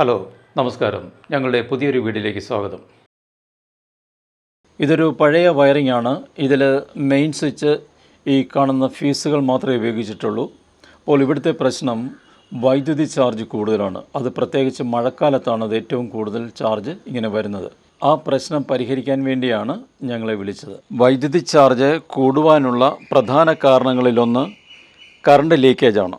Hello നമസ്കാരം. ഞങ്ങളുടെ പുതിയൊരു വീഡിയോയിലേക്ക് സ്വാഗതം. ഇതൊരു പഴയ വയറിംഗ് ആണ് ഇതിൽ മെയിൻ സ്വിച്ച് ഈ കാണുന്ന ഫീസുകൾ മാത്രമേ ഉപയോഗിച്ചിട്ടുള്ളൂ. അപ്പോൾ ഇവിടുത്തെ പ്രശ്നം വൈദ്യുതി ചാർജ് കൂടുതലാണ്. അത് പ്രത്യേകിച്ച് മഴക്കാലത്താണ് അത് ഏറ്റവും കൂടുതൽ ചാർജ് ഇങ്ങനെ വരുന്നത്. ആ പ്രശ്നം പരിഹരിക്കാൻ വേണ്ടിയാണ് ഞങ്ങളെ വിളിച്ചത്. വൈദ്യുതി ചാർജ് കൂടുവാനുള്ള പ്രധാന കാരണങ്ങളിലൊന്ന് കറണ്ട് ലീക്കേജാണ്.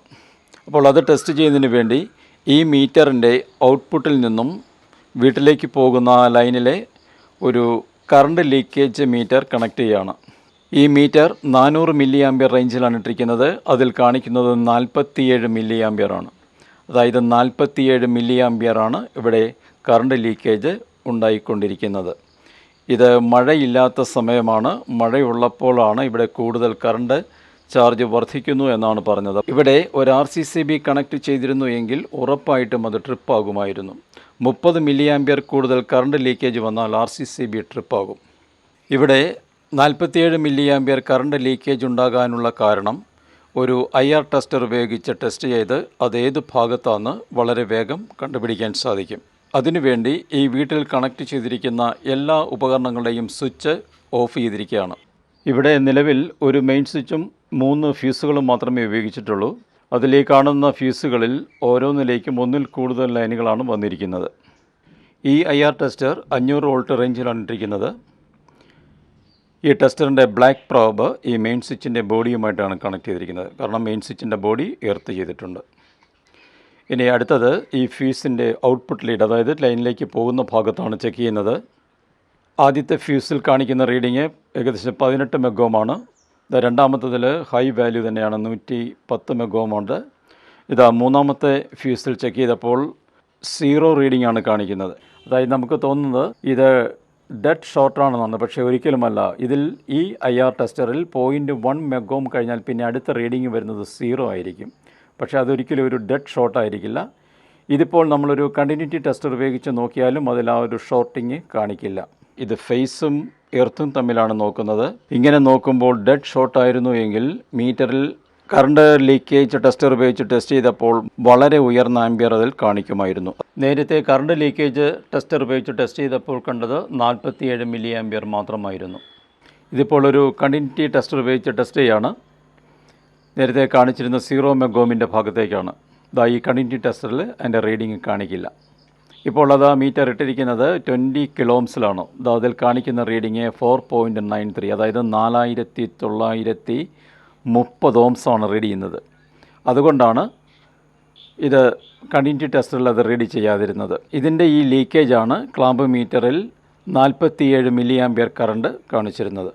അപ്പോൾ അത് ടെസ്റ്റ് ചെയ്യുന്നതിന് വേണ്ടി ഈ മീറ്ററിന്റെ ഔട്ട്പുട്ടിൽ നിന്നും വീട്ടിലേക്ക് പോകുന്ന ലൈനിലെ ഒരു കറണ്ട് ലീക്കേജ് മീറ്റർ കണക്ട് ചെയ്യുകയാണ് ഈ മീറ്റർ നാനൂറ് മില്ലി ആംബിയർ റേഞ്ചിലാണ് ഇട്ടിരിക്കുന്നത്. അതിൽ കാണിക്കുന്നത് നാൽപ്പത്തിയേഴ് മില്ലി ആണ്. അതായത് നാൽപ്പത്തിയേഴ് മില്ലി ആണ് ഇവിടെ കറണ്ട് ലീക്കേജ് ഉണ്ടായിക്കൊണ്ടിരിക്കുന്നത്. ഇത് മഴയില്ലാത്ത സമയമാണ്. മഴയുള്ളപ്പോഴാണ് ഇവിടെ കൂടുതൽ കറണ്ട് ചാർജ് വർദ്ധിക്കുന്നു എന്നാണ് പറഞ്ഞത്. ഇവിടെ ഒരു R C C B connect ചെയ്തിരുന്നു എങ്കിൽ ഉറപ്പായിട്ടും അത് ട്രിപ്പ് ആകുമായിരുന്നു മുപ്പത് മില്ലി ആംബിയർ കൂടുതൽ കറണ്ട് ലീക്കേജ് വന്നാൽ R C C B trip ആകും ഇവിടെ നാൽപ്പത്തിയേഴ് മില്ലി ആംബിയർ കറണ്ട് ലീക്കേജ് ഉണ്ടാകാനുള്ള കാരണം ഒരു ഐ ആർ ടെസ്റ്റർ ഉപയോഗിച്ച് ടെസ്റ്റ് ചെയ്ത് അത് ഏത് ഭാഗത്താണെന്ന് വളരെ വേഗം കണ്ടുപിടിക്കാൻ സാധിക്കും. അതിനുവേണ്ടി ഈ വീട്ടിൽ കണക്ട് ചെയ്തിരിക്കുന്ന എല്ലാ ഉപകരണങ്ങളുടെയും സ്വിച്ച് ഓഫ് ചെയ്തിരിക്കുകയാണ്. ഇവിടെ നിലവിൽ ഒരു മെയിൻ സ്വിച്ചും മൂന്ന് ഫ്യൂസുകളും മാത്രമേ ഉപയോഗിച്ചിട്ടുള്ളൂ. അതിലേ കാണുന്ന ഫ്യൂസുകളിൽ ഓരോന്നിലേക്കും ഒന്നിൽ കൂടുതൽ ലൈനുകളാണ് വന്നിരിക്കുന്നത്. ഈ ഐ ആർ ടെസ്റ്റർ അഞ്ഞൂറ് വോൾട്ട് റേഞ്ചിലാണ് ഇട്ടിരിക്കുന്നത്. ഈ ടെസ്റ്ററിന്റെ ബ്ലാക്ക് പ്രോബ് ഈ മെയിൻ സ്വിച്ചിന്റെ ബോഡിയുമായിട്ടാണ് കണക്ട് ചെയ്തിരിക്കുന്നത്. കാരണം മെയിൻ സ്വിച്ചിന്റെ ബോഡി എർത്ത് ചെയ്തിട്ടുണ്ട്. ഇനി അടുത്തത് ഈ ഫ്യൂസിന്റെ ഔട്ട്പുട്ട് ലീഡ് അതായത് ലൈനിലേക്ക് പോകുന്ന ഭാഗത്താണ് ചെക്ക് ചെയ്യുന്നത്. ആദ്യത്തെ ഫ്യൂസിൽ കാണിക്കുന്ന റീഡിങ് ഏകദേശം പതിനെട്ട് മെഗോമാണ്. രണ്ടാമത്തതിൽ ഹൈ വാല്യൂ തന്നെയാണ് നൂറ്റി പത്ത് മെഗോമുണ്ട് ഇതാ മൂന്നാമത്തെ ഫ്യൂസിൽ ചെക്ക് ചെയ്തപ്പോൾ സീറോ റീഡിംഗ് ആണ് കാണിക്കുന്നത്. അതായത് നമുക്ക് തോന്നുന്നത് ഇത് ഡെഡ് ഷോർട്ടാണെന്നാണ് പക്ഷേ ഒരിക്കലുമല്ല. ഇതിൽ ഈ ഐ ആർ ടെസ്റ്ററിൽ പോയിന്റ് വൺ മെഗോം കഴിഞ്ഞാൽ പിന്നെ അടുത്ത റീഡിംഗ് വരുന്നത് സീറോ ആയിരിക്കും. പക്ഷേ അതൊരിക്കലും ഒരു ഡെഡ് ഷോർട്ട് ആയിരിക്കില്ല. ഇതിപ്പോൾ നമ്മളൊരു കണ്ടിന്യൂറ്റി ടെസ്റ്റർ ഉപയോഗിച്ച് നോക്കിയാലും അതിൽ ആ ഒരു ഷോർട്ടിങ് കാണിക്കില്ല. ഇത് ഫേസും എർത്തും തമ്മിലാണ് നോക്കുന്നത്. ഇങ്ങനെ നോക്കുമ്പോൾ ഡെഡ് ഷോട്ട് ആയിരുന്നു എങ്കിൽ മീറ്ററിൽ കറണ്ട് ലീക്കേജ് ടെസ്റ്റർ ഉപയോഗിച്ച് ടെസ്റ്റ് ചെയ്തപ്പോൾ വളരെ ഉയർന്ന ആംബിയർ അതിൽ കാണിക്കുമായിരുന്നു. നേരത്തെ കറണ്ട് ലീക്കേജ് ടെസ്റ്റർ ഉപയോഗിച്ച് ടെസ്റ്റ് ചെയ്തപ്പോൾ കണ്ടത് നാൽപ്പത്തിയേഴ് മില്ലി ആംബിയർ മാത്രമായിരുന്നു. ഇതിപ്പോൾ ഒരു കണ്ടിന്യൂറ്റി ടെസ്റ്റർ ഉപയോഗിച്ച് ടെസ്റ്റ് ചെയ്യാണ്. നേരത്തെ കാണിച്ചിരുന്ന സീറോ മെഗോമിന്റെ ഭാഗത്തേക്കാണ്. ഇതാ ഈ കണ്ടിന്യൂറ്റി ടെസ്റ്ററിൽ അതിന്റെ റീഡിങ് കാണിക്കില്ല. ഇപ്പോൾ അത് മീറ്റർ ഇട്ടിരിക്കുന്നത് ട്വന്റി കിലോംസിലാണ്. അതിൽ കാണിക്കുന്ന reading four point nine three അതായത് നാലായിരത്തി തൊള്ളായിരത്തി മുപ്പത് ഓംസാണ് റീഡ് ചെയ്യുന്നത്. അതുകൊണ്ടാണ് ഇത് കണ്ടിന്യൂറ്റി ടെസ്റ്ററിൽ അത് റീഡ് ചെയ്യാതിരുന്നത്. ഇതിന്റെ ഈ ലീക്കേജാണ് ക്ലാമ്പ് മീറ്ററിൽ നാൽപ്പത്തിയേഴ് മില്ലി ആംബിയർ കറണ്ട് കാണിച്ചിരുന്നത്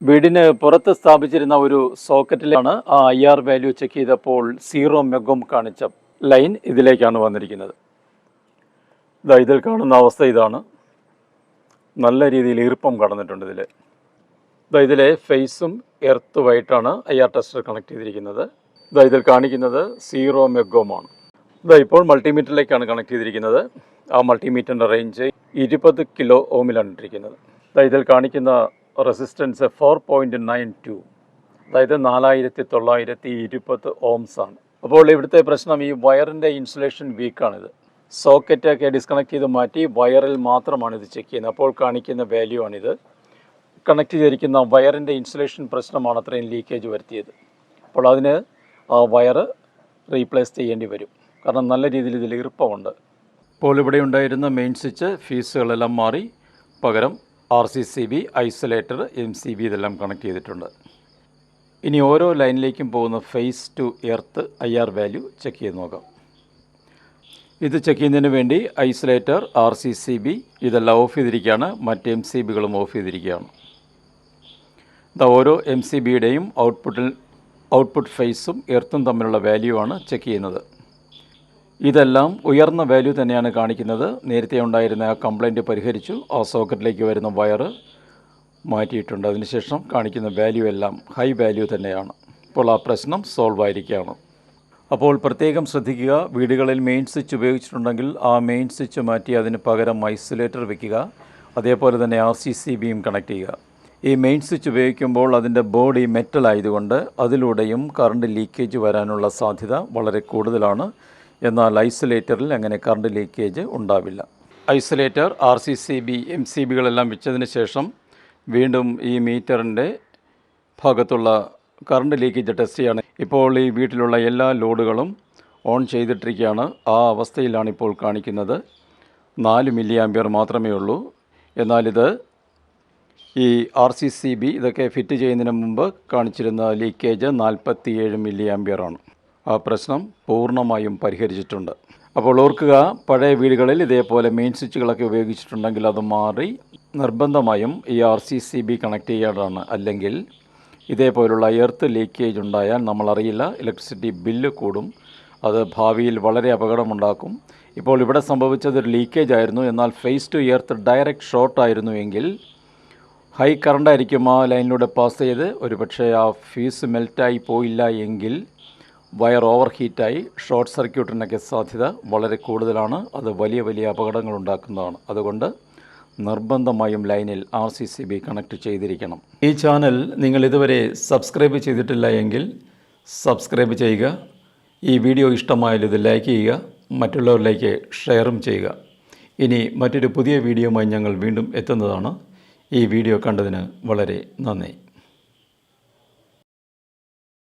വീടിന് പുറത്ത് സ്ഥാപിച്ചിരുന്ന ഒരു സോക്കറ്റിലാണ് ആ ഐ ആർ വാല്യൂ ചെക്ക് ചെയ്തപ്പോൾ സീറോ മെഗോം കാണിച്ച ലൈൻ ഇതിലേക്കാണ് വന്നിരിക്കുന്നത്. ഇതാ ഇതിൽ കാണുന്ന അവസ്ഥ ഇതാണ്. നല്ല രീതിയിൽ ഈർപ്പം കടന്നിട്ടുണ്ട് ഇതിൽ ഇതാ ഇതിലെ ഫേസും എർത്തുമായിട്ടാണ് ഐ ആർ ടെസ്റ്റർ കണക്ട് ചെയ്തിരിക്കുന്നത്. ഇതാ ഇതിൽ കാണിക്കുന്നത് സീറോ മെഗോമാണ്. ഇതാ ഇപ്പോൾ മൾട്ടിമീറ്ററിലേക്കാണ് കണക്ട് ചെയ്തിരിക്കുന്നത്. ആ മൾട്ടിമീറ്ററിന്റെ റേഞ്ച് ഇരുപത് കിലോ ഓമിലാണ് ഇട്ടിരിക്കുന്നത്. ഇതാ ഇതിൽ കാണിക്കുന്ന resistance four point nine two. അതായത് നാലായിരത്തി തൊള്ളായിരത്തി ഇരുപത് ഓംസ് ആണ് അപ്പോൾ ഇവിടുത്തെ പ്രശ്നം ഈ വയറിന്റെ ഇൻസുലേഷൻ വീക്കാണിത്. സോക്കറ്റൊക്കെ ഡിസ്കണക്ട് ചെയ്ത് മാറ്റി വയറിൽ മാത്രമാണ് ഇത് ചെക്ക് ചെയ്യുന്നത്. അപ്പോൾ കാണിക്കുന്ന വാല്യൂ ആണിത്. കണക്ട് ചെയ്തിരിക്കുന്ന വയറിന്റെ ഇൻസുലേഷൻ പ്രശ്നമാണ് അത്രയും ലീക്കേജ് വരുത്തിയത്. അപ്പോൾ അതിന് ആ വയർ റീപ്ലേസ് ചെയ്യേണ്ടി വരും. കാരണം നല്ല രീതിയിൽ ഇതിൽ ഈർപ്പമുണ്ട്. ഇപ്പോൾ ഇവിടെ ഉണ്ടായിരുന്ന മെയിൻ സ്വിച്ച് ഫീസുകളെല്ലാം മാറി. പകരം R C C B isolator M C B ഇതെല്ലാം കണക്ട് ചെയ്തിട്ടുണ്ട്. ഇനി ഓരോ ലൈനിലേക്കും പോകുന്ന phase to earth I R value check ചെയ്ത് നോക്കാം. ഇത് ചെക്ക് ചെയ്യുന്നതിന് വേണ്ടി isolator R C C B ഇതെല്ലാം ഓഫ് ചെയ്തിരിക്കുകയാണ്. മറ്റ് എം സി ബികളും ഓഫ് ചെയ്തിരിക്കുകയാണ്. ഇതാ ഓരോ എം സി ബിയുടെയും ഔട്ട്പുട്ടിൽ ഔട്ട്പുട്ട് ഫേസും എർത്തും തമ്മിലുള്ള വാല്യൂ ആണ് ചെക്ക് ചെയ്യുന്നത്. ഇതെല്ലാം ഉയർന്ന വാല്യൂ തന്നെയാണ് കാണിക്കുന്നത്. നേരത്തെ ഉണ്ടായിരുന്ന ആ കംപ്ലൈന്റ് പരിഹരിച്ചു. ആ സോക്കറ്റിലേക്ക് വരുന്ന വയറ് മാറ്റിയിട്ടുണ്ട്. അതിനുശേഷം കാണിക്കുന്ന വാല്യൂ എല്ലാം ഹൈ വാല്യൂ തന്നെയാണ്. ഇപ്പോൾ ആ പ്രശ്നം സോൾവ് ആയിരിക്കുകയാണ്. അപ്പോൾ പ്രത്യേകം ശ്രദ്ധിക്കുക വീടുകളിൽ മെയിൻ സ്വിച്ച് ഉപയോഗിച്ചിട്ടുണ്ടെങ്കിൽ ആ മെയിൻ സ്വിച്ച് മാറ്റി അതിന് പകരം ഐസൊലേറ്റർ വെക്കുക. അതേപോലെ തന്നെ ആർ സി സി ബിയും കണക്ട് ചെയ്യുക. ഈ മെയിൻ സ്വിച്ച് ഉപയോഗിക്കുമ്പോൾ അതിന്റെ ബോഡി മെറ്റൽ ആയതുകൊണ്ട് അതിലൂടെയും കറണ്ട് ലീക്കേജ് വരാനുള്ള സാധ്യത വളരെ കൂടുതലാണ്. എന്നാൽ ഐസൊലേറ്ററിൽ അങ്ങനെ കറണ്ട് ലീക്കേജ് ഉണ്ടാവില്ല. Isolator R C C B M C ബികളെല്ലാം വെച്ചതിന് ശേഷം വീണ്ടും ഈ മീറ്ററിന്റെ ഭാഗത്തുള്ള കറണ്ട് ലീക്കേജ് ടെസ്റ്റ് ചെയ്യാണ്. ഇപ്പോൾ ഈ വീട്ടിലുള്ള എല്ലാ ലോഡുകളും ഓൺ ചെയ്തിട്ടിരിക്കുകയാണ്. ആ അവസ്ഥയിലാണ് ഇപ്പോൾ കാണിക്കുന്നത്. നാല് മില്ലി ആംബിയർ മാത്രമേ ഉള്ളൂ. എന്നാലിത് ഈ ആർ സി സി ബി ഇതൊക്കെ ഫിറ്റ് ചെയ്യുന്നതിന് മുമ്പ് കാണിച്ചിരുന്ന ലീക്കേജ് നാൽപ്പത്തിയേഴ് മില്ലി ആംബിയറാണ് ആ പ്രശ്നം പൂർണമായും പരിഹരിച്ചിട്ടുണ്ട്. അപ്പോൾ ഓർക്കുക പഴയ വീടുകളിൽ ഇതേപോലെ മെയിൻ സ്വിച്ചുകളൊക്കെ ഉപയോഗിച്ചിട്ടുണ്ടെങ്കിൽ അത് മാറി നിർബന്ധമായും ഈ R C C B connect ചെയ്യേണ്ടതാണ്. അല്ലെങ്കിൽ ഇതേപോലുള്ള എർത്ത് ലീക്കേജ് ഉണ്ടായാൽ നമ്മളറിയില്ല ഇലക്ട്രിസിറ്റി ബില്ല് കൂടും അത് ഭാവിയിൽ വളരെ അപകടമുണ്ടാക്കും. ഇപ്പോൾ ഇവിടെ സംഭവിച്ചത് ഒരു ലീക്കേജ് ആയിരുന്നു എന്നാൽ phase to earth direct short ആയിരുന്നു എങ്കിൽ ഹൈ കറണ്ട് ആയിരിക്കും ആ ലൈനിലൂടെ പാസ് ചെയ്ത്. ഒരുപക്ഷെ ആ ഫ്യൂസ് മെൽറ്റായി പോയില്ല എങ്കിൽ വയർ ഓവർ ഹീറ്റായി ഷോർട്ട് സർക്യൂട്ടിനൊക്കെ സാധ്യത വളരെ കൂടുതലാണ്. അത് വലിയ വലിയ അപകടങ്ങൾ ഉണ്ടാക്കുന്നതാണ്. അതുകൊണ്ട് നിർബന്ധമായും ലൈനിൽ R C C B connect ചെയ്തിരിക്കണം. ഈ ചാനൽ നിങ്ങൾ ഇതുവരെ സബ്സ്ക്രൈബ് ചെയ്തിട്ടില്ല എങ്കിൽ സബ്സ്ക്രൈബ് ചെയ്യുക. ഈ വീഡിയോ ഇഷ്ടമായാൽ ഇത് ലൈക്ക് ചെയ്യുക. മറ്റുള്ളവരിലേക്ക് ഷെയറും ചെയ്യുക. ഇനി മറ്റൊരു പുതിയ വീഡിയോയുമായി ഞങ്ങൾ വീണ്ടും എത്തുന്നതാണ്. ഈ വീഡിയോ കണ്ടതിന് വളരെ നന്ദി.